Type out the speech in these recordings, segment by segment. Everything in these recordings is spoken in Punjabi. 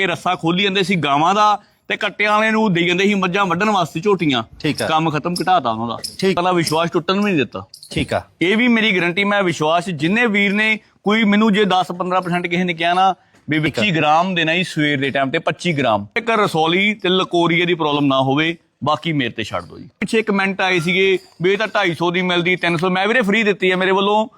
ਕੇ ਰੱਸਾ ਖੋਲੀ ਜਾਂਦੇ ਸੀ ਗਾਵਾਂ ਦਾ ਤੇ ਕੱਟਿਆਂ ਵਾਲੇ ਨੂੰ ਦੇਈ ਜਾਂਦੇ ਸੀ ਮੱਝਾਂ ਵੱਢਣ ਵਾਸਤੇ ਝੋਟੀਆਂ। ਠੀਕ ਆ। ਕੰਮ ਖਤਮ ਘਟਾਤਾ ਉਹਨਾਂ ਦਾ। ਠੀਕ। ਪਹਿਲਾ ਵਿਸ਼ਵਾਸ ਟੁੱਟਣ ਵੀ ਨਹੀਂ ਦਿੱਤਾ। ਠੀਕ ਆ। ਇਹ ਵੀ ਮੇਰੀ ਗਾਰੰਟੀ ਮੈਂ ਵਿਸ਼ਵਾਸ ਜਿੰਨੇ ਵੀਰ ਨੇ ਕੋਈ ਮੈਨੂੰ ਜੇ 10 15% ਕਿਸੇ ਨੇ ਕਿਹਾ ਨਾ ਵੀ 25 ਗ੍ਰਾਮ ਦੇਣਾ ਹੀ ਸਵੇਰ ਦੇ ਟਾਈਮ ਤੇ 25 ਗ੍ਰਾਮ। ਇੱਕ ਰਸੌਲੀ ਤੇ ਲਕੋਰੀਏ ਦੀ ਪ੍ਰੋਬਲਮ ਨਾ ਹੋਵੇ ਬਾਕੀ ਮੇਰੇ ਤੇ ਛੱਡ ਦਿਓ ਜੀ। ਪਿੱਛੇ ਕਮੈਂਟ ਆਏ ਸੀਗੇ ਵੀ ਇਹ ਤਾਂ 250 ਦੀ ਮਿਲਦੀ 300 ਮੈਂ ਵੀਰੇ ਫ੍ਰੀ ਦਿੱਤੀ ਹੈ ਮੇਰੇ ਵੱਲੋਂ।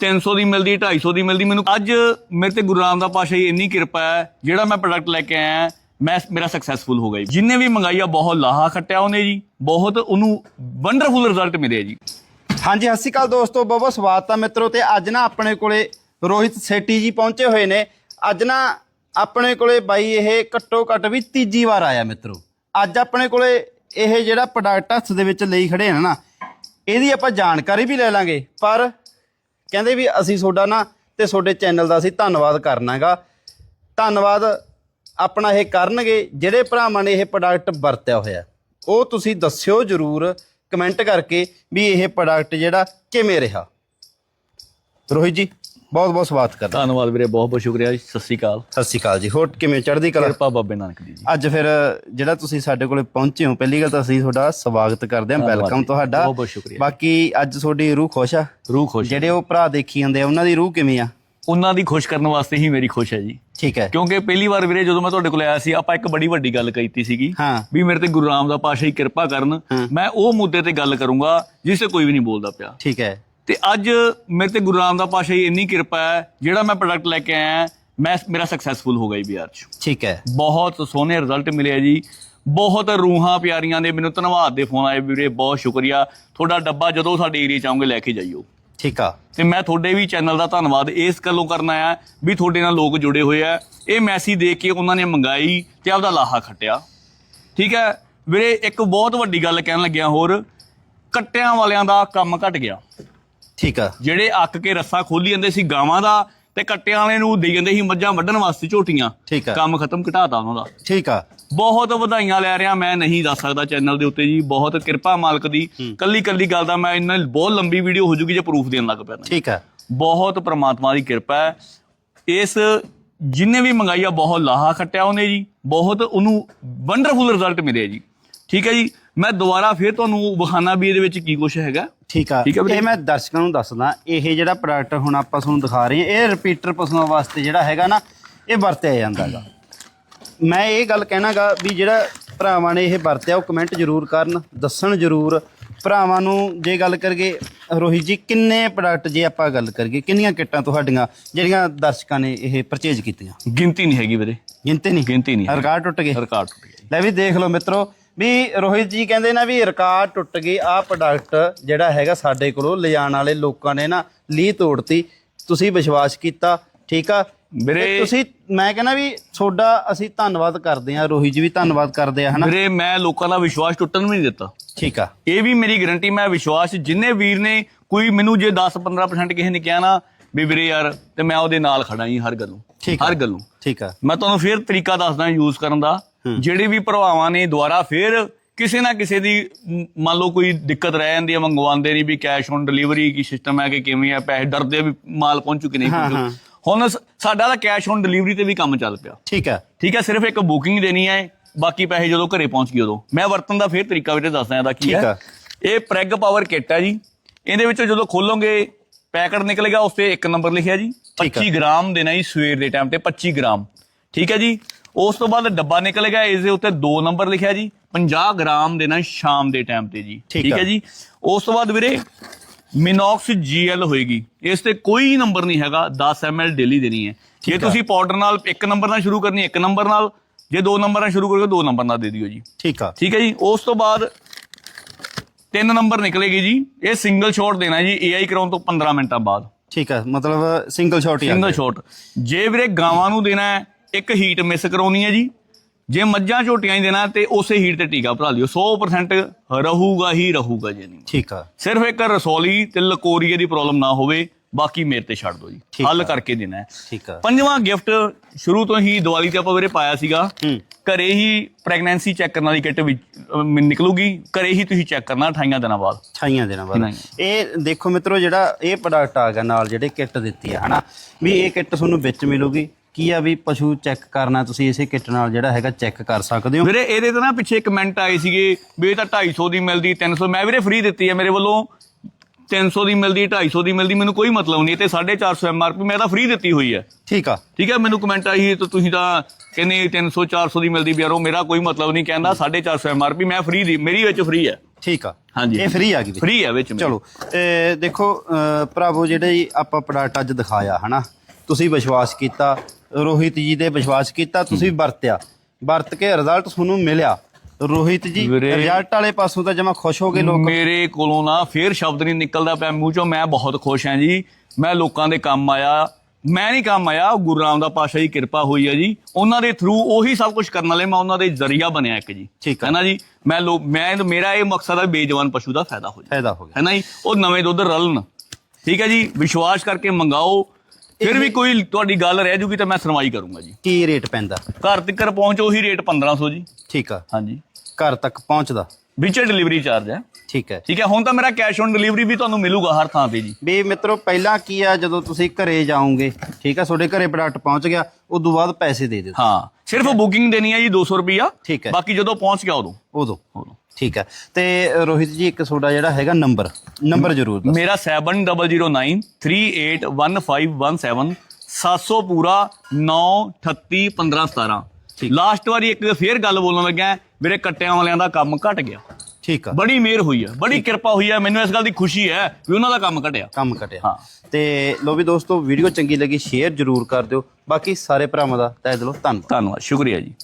300 ਦੀ ਮਿਲਦੀ 250 ਦੀ ਮਿਲਦੀ। ਮੈਨੂੰ ਅੱਜ ਮੇਰੇ ਤੇ ਗੁਰੂ ਰਾਮਦਾਸ ਪਾਸ਼ਾ ਜੀ ਇੰਨੀ ਕਿਰਪਾ ਹੈ, ਜਿਹੜਾ ਮੈਂ ਪ੍ਰੋਡਕਟ ਲੈ ਕੇ ਆਇਆ ਮੈਂ ਮੇਰਾ ਸਕਸੈਸਫੁਲ ਹੋ ਗਿਆ ਜੀ। ਜਿੰਨੇ ਵੀ ਮੰਗਾਈ ਬਹੁਤ ਲਾਹਾ ਖੱਟਿਆ ਉਹਨੇ ਜੀ, ਬਹੁਤ ਉਹਨੂੰ ਵੰਡਰਫੁਲ ਰਿਜ਼ਲਟ ਮਿਲਿਆ ਜੀ। ਹਾਂਜੀ, ਸਤਿ ਸ਼੍ਰੀ ਅਕਾਲ ਦੋਸਤੋ, ਬਹੁਤ ਬਹੁਤ ਸਵਾਗਤ ਆ ਮਿੱਤਰੋ ਤੇ ਅੱਜ ਨਾ ਆਪਣੇ ਕੋਲੇ ਰੋਹਿਤ ਸੇਠੀ ਜੀ ਪਹੁੰਚੇ ਹੋਏ ਨੇ। ਅੱਜ ਨਾ ਆਪਣੇ ਕੋਲੇ ਬਾਈ ਇਹ ਘੱਟੋ ਘੱਟ ਵੀ ਤੀਜੀ ਵਾਰ ਆਇਆ ਮਿੱਤਰੋ। ਅੱਜ ਆਪਣੇ ਕੋਲੇ ਇਹ ਜਿਹੜਾ ਪ੍ਰੋਡਕਟ ਹੱਥ ਦੇ ਵਿੱਚ ਲਈ ਖੜੇ ਨੇ ਨਾ, ਇਹਦੀ ਆਪਾਂ ਜਾਣਕਾਰੀ ਵੀ ਲੈ ਲਾਂਗੇ। ਪਰ ਕਹਿੰਦੇ ਵੀ ਅਸੀਂ ਤੁਹਾਡਾ ਨਾ ਤੇ ਤੁਹਾਡੇ ਚੈਨਲ ਦਾ ਅਸੀਂ ਧੰਨਵਾਦ ਕਰਨਾਗਾ। ਧੰਨਵਾਦ ਆਪਣਾ ਇਹ ਕਰਨਗੇ, ਜਿਹੜੇ ਭਰਾਵਾਂ ਨੇ ਇਹ ਪ੍ਰੋਡਕਟ ਵਰਤਿਆ ਹੋਇਆ। ਉਹ ਤੁਸੀਂ ਦੱਸਿਓ ਜਰੂਰ ਕਮੈਂਟ ਕਰਕੇ ਵੀ ਇਹ ਪ੍ਰੋਡਕਟ ਜਿਹੜਾ ਕਿਵੇਂ ਰਿਹਾ। ਰੋਹਿਤ ਜੀ। ਬਹੁਤ ਬਹੁਤ ਸਵਾਗਤ ਕਰਦਾ ਧੰਨਵਾਦ ਵੀਰੇ ਬਹੁਤ ਬਹੁਤ ਸ਼ੁਕਰੀਆ ਜੀ ਸਤਿ ਸ੍ਰੀ ਅਕਾਲ। ਸਤਿ ਸ਼੍ਰੀ ਅਕਾਲ ਜੀ ਹੋਰ ਕਿਵੇਂ ਚੜ੍ਹਦੀ ਕਲਾ? ਕਿਰਪਾ ਬਾਬੇ ਨਾਨਕ ਦੀ ਜੀ। ਅੱਜ ਫਿਰ ਜਿਹੜਾ ਤੁਸੀਂ ਸਾਡੇ ਕੋਲੇ ਪਹੁੰਚੇ ਹੋ ਪਹਿਲੀ ਗੱਲ ਤਾਂ ਅਸੀਂ ਤੁਹਾਡਾ ਸਵਾਗਤ ਕਰਦੇ ਹਾਂ ਵੈਲਕਮ। ਤੁਹਾਡਾ। ਬਹੁਤ ਬਹੁਤ ਸ਼ੁਕਰੀਆ। ਬਾਕੀ ਅੱਜ ਤੁਹਾਡੀ ਰੂਹ ਖੁਸ਼ ਆ? ਰੂਹ ਖੁਸ਼ ਜਿਹੜੇ ਉਹ ਭਰਾ ਦੇਖੀ ਜਾਂਦੇ ਆ ਉਹਨਾਂ ਦੀ ਰੂਹ ਕਿਵੇਂ ਆ? ਉਹਨਾਂ ਦੀ ਖੁਸ਼ ਕਰਨ ਵਾਸਤੇ ਹੀ ਮੇਰੀ ਖੁਸ਼ ਹੈ ਜੀ। ਠੀਕ ਹੈ। ਕਿਉਂਕਿ ਪਹਿਲੀ ਵਾਰ ਵੀਰੇ ਜਦੋਂ ਮੈਂ ਤੁਹਾਡੇ ਕੋਲ ਆਇਆ ਸੀ ਆਪਾਂ ਇੱਕ ਬੜੀ ਵੱਡੀ ਗੱਲ ਕੀਤੀ ਸੀਗੀ ਹਾਂ। ਵੀ ਮੇਰੇ ਤੇ ਗੁਰੂ ਰਾਮਦਾਸ ਪਾਤਸ਼ਾਹ ਜੀ ਕਿਰਪਾ ਕਰਨ। ਮੈਂ ਉਹ ਮੁੱਦੇ ਤੇ ਗੱਲ ਕਰੂੰਗਾ ਜਿਸ ਤੇ ਕੋਈ ਵੀ ਨਹੀਂ ਬੋਲਦਾ ਪਿਆ। ਠੀਕ ਹੈ। ਤੇ ਅੱਜ ਮੇਰੇ ਤੇ ਗੁਰੂ ਰਾਮਦਾਸ ਪਾਤਸ਼ਾਹ ਜੀ ਇੰਨੀ ਕਿਰਪਾ ਹੈ ਜਿਹੜਾ ਮੈਂ ਪ੍ਰੋਡਕਟ ਲੈ ਕੇ ਆਇਆ ਮੈਂ ਮੇਰਾ ਸਕਸੈਸਫੁਲ ਹੋ ਗਿਆ ਜੀ ਬਿਹਾਰ ਚ। ਠੀਕ ਹੈ। ਬਹੁਤ ਸੋਹਣੇ ਰਿਜ਼ਲਟ ਮਿਲੇ ਆ ਜੀ। ਬਹੁਤ ਰੂਹਾਂ ਪਿਆਰੀਆਂ ਦੇ ਮੈਨੂੰ ਧੰਨਵਾਦ ਦੇ ਫੋਨ ਆਏ ਵੀਰੇ ਬਹੁਤ ਸ਼ੁਕਰੀਆ। ਤੁਹਾਡਾ ਡੱਬਾ ਜਦੋਂ ਸਾਡੇ ਏਰੀਆ ਚ ਆਉਂਗੇ ਲੈ ਕੇ ਜਾਈਓ। ਠੀਕ ਆ। ਤੇ ਮੈਂ ਤੁਹਾਡੇ ਵੀ ਚੈਨਲ ਦਾ ਧੰਨਵਾਦ ਇਸ ਗੱਲੋਂ ਕਰਨਾ ਆ ਵੀ ਤੁਹਾਡੇ ਨਾਲ ਲੋਕ ਜੁੜੇ ਹੋਏ ਆ। ਇਹ ਮੈਸੇਜ ਦੇਖ ਕੇ ਉਹਨਾਂ ਨੇ ਮੰਗਾਈ ਤੇ ਆਪਦਾ ਲਾਹਾ ਖੱਟਿਆ। ਠੀਕ ਹੈ? ਵੀਰੇ ਇੱਕ ਬਹੁਤ ਵੱਡੀ ਗੱਲ ਕਹਿਣ ਲੱਗਿਆ ਹੋਰ ਕੱਟਿਆਂ ਵਾਲਿਆਂ ਦਾ ਕੰਮ ਘਟ ਗਿਆ। ਠੀਕ ਆ। ਜਿਹੜੇ ਅੱਕ ਕੇ ਰੱਸਾ ਖੋਲੀ ਜਾਂਦੇ ਸੀ ਗਾਵਾਂ ਦਾ ਤੇ ਕੱਟਿਆਂ ਵਾਲੇ ਨੂੰ ਦੇਈ ਜਾਂਦੇ ਸੀ ਮੱਝਾਂ ਵੱਢਣ ਵਾਸਤੇ ਝੋਟੀਆਂ। ਠੀਕ ਆ। ਕੰਮ ਖਤਮ ਘਟਾਤਾ ਉਹਨਾਂ ਦਾ। ਠੀਕ ਆ। ਬਹੁਤ ਵਧਾਈਆਂ ਲੈ ਰਿਹਾ ਮੈਂ ਨਹੀਂ ਦੱਸ ਸਕਦਾ ਚੈਨਲ ਦੇ ਉੱਤੇ ਜੀ ਬਹੁਤ ਕਿਰਪਾ ਮਾਲਕ ਦੀ। ਕੱਲੀ ਕੱਲੀ ਗੱਲ ਦਾ ਮੈਂ ਇੰਨਾ ਬਹੁਤ ਲੰਬੀ ਵੀਡੀਓ ਹੋ ਜੂਗੀ ਜੇ ਪ੍ਰੂਫ ਦੇਣ ਲੱਗ ਪਿਆ। ਠੀਕ ਆ। ਬਹੁਤ ਪ੍ਰਮਾਤਮਾ ਦੀ ਕਿਰਪਾ ਹੈ। ਇਸ ਜਿੰਨੇ ਵੀ ਮੰਗਾਈ ਆ ਬਹੁਤ ਲਾਹਾ ਖੱਟਿਆ ਉਹਨੇ ਜੀ। ਬਹੁਤ ਉਹਨੂੰ ਵੰਡਰਫੁਲ ਰਿਜ਼ਲਟ ਮਿਲੇ ਜੀ। ਠੀਕ ਹੈ ਜੀ। ਮੈਂ ਦੁਬਾਰਾ ਫਿਰ ਤੁਹਾਨੂੰ ਵਿਖਾਣਾ ਵੀ ਇਹਦੇ ਵਿੱਚ ਕੀ ਕੁਝ ਹੈਗਾ? ਠੀਕ ਆ। ਠੀਕ ਆ ਵੀਰੇ। ਇਹ ਮੈਂ ਦਰਸ਼ਕਾਂ ਨੂੰ ਦੱਸਦਾ ਇਹ ਜਿਹੜਾ ਪ੍ਰੋਡਕਟ ਹੁਣ ਆਪਾਂ ਤੁਹਾਨੂੰ ਦਿਖਾ ਰਹੇ ਹਾਂ ਇਹ ਰਿਪੀਟਰ ਪਸ਼ੂਆਂ ਵਾਸਤੇ ਜਿਹੜਾ ਹੈਗਾ ਨਾ ਇਹ ਵਰਤਿਆ ਜਾਂਦਾਗਾ ਮੈਂ ਇਹ ਗੱਲ ਕਹਿਣਾਗਾ ਵੀ ਜਿਹੜਾ ਭਰਾਵਾਂ ਨੇ ਇਹ ਵਰਤਿਆ ਉਹ ਕਮੈਂਟ ਜ਼ਰੂਰ ਕਰਨ ਦੱਸਣ ਜ਼ਰੂਰ। ਭਰਾਵਾਂ ਨੂੰ ਜੇ ਗੱਲ ਕਰਗੇ ਰੋਹਿਤ ਜੀ ਕਿੰਨੇ ਪ੍ਰੋਡਕਟ ਜੇ ਆਪਾਂ ਗੱਲ ਕਰਗੇ ਕਿੰਨੀਆਂ ਕਿੱਟਾਂ ਤੁਹਾਡੀਆਂ ਜਿਹੜੀਆਂ ਦਰਸ਼ਕਾਂ ਨੇ ਇਹ ਪਰਚੇਜ ਕੀਤੀਆਂ? ਗਿਣਤੀ ਨਹੀਂ ਹੈਗੀ ਵੀਰੇ। ਗਿਣਤੇ ਨਹੀਂ? ਗਿਣਤੀ ਨਹੀਂ ਰਿਕਾਰਡ ਟੁੱਟ ਗਏ। ਰਿਕਾਰਡ ਟੁੱਟ ਗਿਆ ਜੀ। ਲੈ ਵੀ ਦੇਖ ਲਓ ਮਿੱਤਰੋ ਵੀ ਰੋਹਿਤ ਜੀ ਕਹਿੰਦੇ ਨਾ ਵੀ ਰਿਕਾਰਡ ਟੁੱਟ ਗਈ ਆਹ ਪ੍ਰੋਡਕਟ ਜਿਹੜਾ ਹੈਗਾ ਸਾਡੇ ਕੋਲੋਂ ਲਿਜਾਣ ਵਾਲੇ ਲੋਕਾਂ ਨੇ ਨਾ ਲੀ ਤੋੜਤੀ। ਤੁਸੀਂ ਵਿਸ਼ਵਾਸ ਕੀਤਾ ਠੀਕ ਆ? ਵੀਰੇ- ਤੁਸੀਂ ਮੈਂ ਕਹਿੰਦਾ ਵੀ ਤੁਹਾਡਾ ਅਸੀਂ ਧੰਨਵਾਦ ਕਰਦੇ ਆ ਰੋਹਿਤ ਜੀ ਵੀ ਧੰਨਵਾਦ ਕਰਦੇ ਆ ਹਨਾ? ਵੀਰੇ ਮੈਂ ਲੋਕਾਂ ਦਾ ਵਿਸ਼ਵਾਸ ਟੁੱਟਣ ਵੀ ਨਹੀਂ ਦਿੱਤਾ। ਠੀਕ ਆ। ਇਹ ਵੀ ਮੇਰੀ ਗਾਰੰਟੀ ਮੈਂ ਵਿਸ਼ਵਾਸ ਜਿੰਨੇ ਵੀਰ ਨੇ ਕੋਈ ਮੈਨੂੰ ਜੇ 10 15% ਕਿਸੇ ਨੇ ਕਿਹਾ ਨਾ ਵੀ ਵੀਰੇ ਯਾਰ ਤੇ ਮੈਂ ਉਹਦੇ ਨਾਲ ਖੜਾ ਜੀ ਹਰ ਗੱਲੋਂ ਆ। ਹਰ ਗੱਲੋਂ। ਠੀਕ ਆ। ਮੈਂ ਤੁਹਾਨੂੰ ਫੇਰ ਤਰੀਕਾ ਦੱਸਦਾ ਯੂਜ਼ ਕਰਨ ਦਾ। ਜਿਹੜੇ ਵੀ ਭਰਾਵਾਂ ਨੇ ਦੁਬਾਰਾ ਫੇਰ ਕਿਸੇ ਨਾ ਕਿਸੇ ਦੀ ਮੰਨ ਲਓ ਕੋਈ ਦਿੱਕਤ ਰਹਿ ਜਾਂਦੀ ਹੈ ਮੰਗਵਾਉਂਦੇ ਨਹੀਂ ਵੀ ਕੈਸ਼ ਔਨ ਡਿਲੀਵਰੀ ਕੀ ਸਿਸਟਮ ਹੈ ਕਿ ਕਿਵੇਂ ਹੈ ਪੈਸੇ ਡਰਦੇ ਵੀ ਮਾਲ ਪਹੁੰਚੂ ਕਿ ਨਹੀਂ ਹਾਂ, ਪਹੁੰਚੂ ਹੁਣ ਸਾਡਾ ਤਾਂ ਕੈਸ਼ ਔਨ ਡਿਲੀਵਰੀ ਤੇ ਵੀ ਕੰਮ ਚੱਲ ਪਿਆ। ਠੀਕ ਆ ਠੀਕ ਹੈ ਸਿਰਫ ਇੱਕ ਬੁਕਿੰਗ ਦੇਣੀ ਹੈ ਬਾਕੀ ਪੈਸੇ ਜਦੋਂ ਘਰੇ ਪਹੁੰਚ ਗਏ ਉਦੋਂ। ਮੈਂ ਵਰਤਨ ਦਾ ਫੇਰ ਤਰੀਕਾ ਵੀ ਤੇ ਦੱਸਦਾ ਇਹਦਾ ਕੀ। ਹੈ। ਇਹ ਪ੍ਰੈਗ ਪਾਵਰ ਕਿੱਟ ਹੈ ਜੀ। ਇਹਦੇ ਵਿੱਚੋਂ ਜਦੋਂ ਖੋਲੋਗੇ ਪੈਕਟ ਨਿਕਲੇਗਾ ਉਸ ਤੇ ਇੱਕ ਨੰਬਰ ਲਿਖਿਆ ਜੀ ਠੀਕ ਆ। 25 ਗ੍ਰਾਮ ਦੇਣਾ ਜੀ ਸਵੇਰ ਦੇ ਟਾਈਮ ਤੇ 25 ਗ੍ਰਾਮ। ਠੀਕ ਹੈ ਜੀ? ਉਸ ਤੋਂ ਬਾਅਦ ਡੱਬਾ ਨਿਕਲੇਗਾ ਇਸ ਦੇ ਉੱਤੇ ਦੋ ਨੰਬਰ ਲਿਖਿਆ ਜੀ 50 ਗ੍ਰਾਮ ਦੇਣਾ ਸ਼ਾਮ ਦੇ ਟਾਈਮ ਤੇ ਜੀ। ਠੀਕ। ਹੈ ਜੀ? ਉਸ ਤੋਂ ਬਾਅਦ ਵੀਰੇ ਮਿਨੋਕਸ ਜੀਐਲ ਹੋਏਗੀ। ਇਸ ਤੇ ਕੋਈ ਨੰਬਰ ਨਹੀਂ ਹੈਗਾ 10 ml ਡੇਲੀ ਦੇਣੀ ਹੈ। ਜੇ। ਤੁਸੀਂ ਪਾਊਡਰ ਨਾਲ ਇੱਕ ਨੰਬਰ ਨਾਲ ਸ਼ੁਰੂ ਕਰਨੀ ਹੈ, ਇੱਕ ਨੰਬਰ ਨਾਲ ਜੇ ਦੋ ਨੰਬਰ ਨਾਲ ਸ਼ੁਰੂ ਕਰੋਗੇ ਦੋ ਨੰਬਰ ਨਾਲ ਦੇ ਦਿਓ ਜੀ। ਠੀਕ ਆ। ਠੀਕ ਹੈ ਜੀ? ਉਸ ਤੋਂ ਬਾਅਦ ਤਿੰਨ ਨੰਬਰ ਨਿਕਲੇਗੀ ਜੀ। ਇਹ ਸਿੰਗਲ ਸ਼ਾਟ ਦੇਣਾ ਜੀ ਏਆਈ ਕਰਾਉਣ ਤੋਂ 15 ਮਿੰਟਾਂ ਬਾਅਦ। ਠੀਕ ਆ ਮਤਲਬ ਸਿੰਗਲ ਸ਼ਾਟ ਹੀ ਸਿੰਗਲ ਸ਼ਾਟ ਜੇ ਵੀਰੇ ਗਾਵਾਂ ਨੂੰ ਦੇਣਾ ਹੈ ਇੱਕ ਹੀਟ ਮਿਸ ਕਰਾਉਣੀ ਹੈ ਜੀ। ਜੇ ਮੱਝਾਂ ਝੋਟੀਆਂ ਹੀ ਦੇਣਾ ਤੇ ਉਸੇ ਹੀਟ ਤੇ ਟੀਕਾ ਭਰਾ ਲਿਓ। 100% ਰਹੂਗਾ ਹੀ ਰਹੂਗਾ ਜੀ ਨਹੀਂ। ਠੀਕ ਆ। ਸਿਰਫ ਇੱਕ ਰਸੌਲੀ ਤੇ ਲਕੋਰੀਏ ਦੀ ਪ੍ਰੋਬਲਮ ਨਾ ਹੋਵੇ ਬਾਕੀ ਮੇਰੇ ਤੇ ਛੱਡ ਦਿਓ ਜੀ। ਹੱਲ। ਕਰਕੇ ਦੇਣਾ ਹੈ। ਠੀਕ ਆ। ਪੰਜਵਾਂ ਗਿਫਟ ਸ਼ੁਰੂ ਤੋਂ ਹੀ ਦੀਵਾਲੀ ਤੇ ਆਪਾਂ ਵੀਰੇ ਪਾਇਆ ਸੀਗਾ। ਘਰੇ ਹੀ ਪ੍ਰੈਗਨੈਂਸੀ ਚੈੱਕ ਕਰਨ ਵਾਲੀ ਕਿੱਟ ਵਿੱਚ ਨਿਕਲੂਗੀ। ਘਰੇ ਹੀ ਤੁਸੀਂ ਚੈੱਕ ਕਰਨਾ 28 ਦਿਨਾਂ ਬਾਅਦ। ਛਾਈਆਂ ਦੇਣਾ ਬਾਅਦ। ਇਹ ਦੇਖੋ ਮਿੱਤਰੋ ਜਿਹੜਾ ਇਹ ਪ੍ਰੋਡਕਟ ਆ ਗਿਆ ਨਾਲ ਜਿਹੜੇ ਕਿੱਟ ਦਿੱਤੀ ਆ ਹਨਾ? ਵੀ ਇਹ ਕਿੱਟ ਤੁਹਾਨੂੰ ਵਿੱਚ ਮਿਲੂਗੀ। ਕੀ ਆ ਵੀ ਪਸ਼ੂ ਚੈੱਕ ਕਰਨਾ ਤੁਸੀਂ ਇਸੇ ਕਿੱਟ ਨਾਲ ਜਿਹੜਾ ਹੈਗਾ ਚੈੱਕ ਕਰ ਸਕਦੇ ਹੋ? ਵੀਰੇ ਇਹਦੇ ਤੇ ਨਾ ਪਿੱਛੇ ਕਮੈਂਟ ਆਏ ਸੀਗੇ ਵੀ ਇਹ ਤਾਂ 250 ਦੀ ਮਿਲਦੀ 300 ਮੈਂ ਵੀਰੇ ਫ੍ਰੀ ਦਿੱਤੀ ਹੈ ਮੇਰੇ ਵੱਲੋਂ 300 ਦੀ ਮਿਲਦੀ 250 ਦੀ ਮਿਲਦੀ ਮੈਨੂੰ ਕੋਈ ਮਤਲਬ ਨਹੀਂ ਇਹ ਤੇ 450 ਐਮਆਰਪੀ ਮੈਂ ਤਾਂ ਫ੍ਰੀ ਦਿੱਤੀ ਹੋਈ ਹੈ ਠੀਕ ਆ। ਠੀਕ ਹੈ ਮੈਨੂੰ ਕਮੈਂਟ ਆਈ ਤਾਂ ਤੁਸੀਂ ਤਾਂ ਕਹਿੰਦੇ 300 400 ਦੀ ਮਿਲਦੀ ਵੀ ਯਾਰੋ ਮੇਰਾ ਕੋਈ ਮਤਲਬ ਨਹੀਂ ਕਹਿੰਦਾ 450 ਐਮਆਰਪੀ ਮੈਂ ਫ੍ਰੀ ਦੀ ਮੇਰੀ ਵਿੱਚ ਫ੍ਰੀ ਹੈ ਠੀਕ ਆ। ਹਾਂਜੀ। ਇਹ ਫ੍ਰੀ ਆ ਗਈ ਫ੍ਰੀ ਹੈ ਵਿੱਚ। ਚਲੋ ਦੇਖੋ ਭਰਾਵੋ ਜਿਹੜੇ ਆਪਾਂ ਪ੍ਰੋਡਕਟ ਅੱਜ ਦਿਖਾਇਆ ਹਨਾ? ਤੁਸੀਂ ਵਿਸ਼ਵਾਸ ਕੀਤਾ ਰੋਹਿਤ ਜੀ ਦੇ ਵਿਸ਼ਵਾਸ ਕੀਤਾ ਤੁਸੀਂ ਵਰਤਿਆ। ਵਰਤ ਕੇ ਰਿਜ਼ਲਟ ਤੁਹਾਨੂੰ ਮਿਲਿਆ। ਰੋਹਿਤ ਜੀ ਵੀਰੇ- ਰਿਜ਼ਲਟ ਵਾਲੇ ਪਾਸੋਂ ਤਾਂ ਜਮਾ ਖੁਸ਼ ਹੋ ਗਏ ਲੋਕ। ਮੇਰੇ ਕੋਲੋਂ ਨਾ ਫੇਰ ਸ਼ਬਦ ਨਹੀਂ ਨਿਕਲਦਾ ਪਿਆ ਮੂੰਹ ਚੋਂ। ਮੈਂ ਬਹੁਤ ਖੁਸ਼ ਹਾਂ ਜੀ। ਮੈਂ ਲੋਕਾਂ ਦੇ ਕੰਮ ਆਇਆ। ਮੈਂ ਨਹੀਂ ਕੰਮ ਆਇਆ। ਗੁਰੂ ਰਾਮਦਾਸ ਪਾਸ਼ਾ ਦੀ ਕਿਰਪਾ ਹੋਈ ਹੈ ਜੀ। ਉਹਨਾਂ ਦੇ ਥਰੂ ਉਹੀ ਸਭ ਕੁਝ ਕਰਨ ਵਾਲੇ ਮੈਂ ਉਹਨਾਂ ਦੇ ਜ਼ਰੀਆ ਬਣਿਆ ਇੱਕ ਜੀ। ਠੀਕ। ਹੈ ਨਾ ਜੀ? ਮੈਂ ਲੋਕ ਮੈਂ ਮੇਰਾ ਇਹ ਮਕਸਦ ਹੈ ਬੇਜਵਾਨ ਪਸ਼ੂ ਦਾ ਫਾਇਦਾ ਹੋ ਜਾਏ। ਫਾਇਦਾ ਹੋ ਗਿਆ। ਹੈ ਨਾ ਜੀ? ਉਹ ਨਵੇਂ ਦੁੱਧ ਰਲਣ। ਠੀਕ ਹੈ ਜੀ? ਵਿਸ਼ਵਾਸ ਕਰਕੇ ਮੰਗਾਓ। ਫਿਰ ਵੀ ਕੋਈ ਤੁਹਾਡੀ ਗੱਲ ਰਹਿ ਜੂਗੀ ਤਾਂ ਮੈਂ ਸੁਣਵਾਈ ਕਰੂੰਗਾ ਜੀ। ਕੀ ਰੇਟ ਪੈਂਦਾ? ਘਰ ਤੱਕ ਪਹੁੰਚ ਉਹੀ ਰੇਟ 1500 ਜੀ। ਠੀਕ ਆ। ਹਾਂਜੀ। ਘਰ ਤੱਕ ਪਹੁੰਚਦਾ? ਵਿੱਚ ਡਿਲੀਵਰੀ ਚਾਰਜ ਹੈ। ਠੀਕ ਹੈ। ਠੀਕ ਹੈ ਹੁਣ ਤਾਂ ਮੇਰਾ ਕੈਸ਼ ਔਨ ਡਿਲੀਵਰੀ ਵੀ ਤੁਹਾਨੂੰ ਮਿਲੂਗਾ ਹਰ ਥਾਂ ਤੇ ਜੀ। ਵੀ ਮਿੱਤਰੋ ਪਹਿਲਾਂ ਕੀ ਆ ਜਦੋਂ ਤੁਸੀਂ ਘਰੇ ਜਾਓਗੇ ਠੀਕ ਆ ਤੁਹਾਡੇ ਘਰੇ ਪ੍ਰੋਡਕਟ ਪਹੁੰਚ ਗਿਆ ਉਦੋਂ ਬਾਅਦ ਪੈਸੇ ਦੇ ਦਿਓ। ਹਾਂ ਸਿਰਫ ਬੁਕਿੰਗ ਦੇਣੀ ਹੈ ਜੀ 200 ਰੁਪਿਆ ਠੀਕ ਹੈ। ਬਾਕੀ ਜਦੋਂ ਪਹੁੰਚ ਗਿਆ ਉਦੋਂ। ਉਦੋਂ। ਉਦੋਂ। ਠੀਕ ਹੈ। ਤੇ ਰੋਹਿਤ ਜੀ ਇੱਕ ਤੁਹਾਡਾ ਜਿਹੜਾ ਹੈਗਾ ਨੰਬਰ ਨੰਬਰ ਜ਼ਰੂਰ ਦੱਸੋ। ਮੇਰਾ 7009381517 700 ਪੂਰਾ 9 38 15 17 ਲਾਸਟ ਵਾਰੀ ਇੱਕ ਫੇਰ ਗੱਲ ਬੋਲਣ ਲੱਗਾ ਮੇਰੇ ਕੱਟਿਆਂ ਵਾਲਿਆਂ ਦਾ ਕੰਮ ਘਟ ਗਿਆ। ਠੀਕ ਆ। ਬੜੀ ਮਿਹਰ ਹੋਈ ਹੈ ਬੜੀ ਕਿਰਪਾ ਹੋਈ ਹੈ ਮੈਨੂੰ ਇਸ ਗੱਲ ਦੀ ਖੁਸ਼ੀ ਹੈ ਵੀ ਉਹਨਾਂ ਦਾ ਕੰਮ ਘਟਿਆ ਕੰਮ ਕਟਿਆ ਹਾਂ। ਤੇ ਲੋ ਵੀ ਦੋਸਤੋ ਵੀਡੀਓ ਚੰਗੀ ਲੱਗੀ ਸ਼ੇਅਰ ਜ਼ਰੂਰ ਕਰ ਦਿਓ। ਬਾਕੀ ਸਾਰੇ ਭਰਾਵਾਂ ਦਾ ਤਹਿ ਦਿਲੋਂ ਧੰਨਵਾਦ। ਧੰਨਵਾਦ ਸ਼ੁਕਰੀਆ ਜੀ।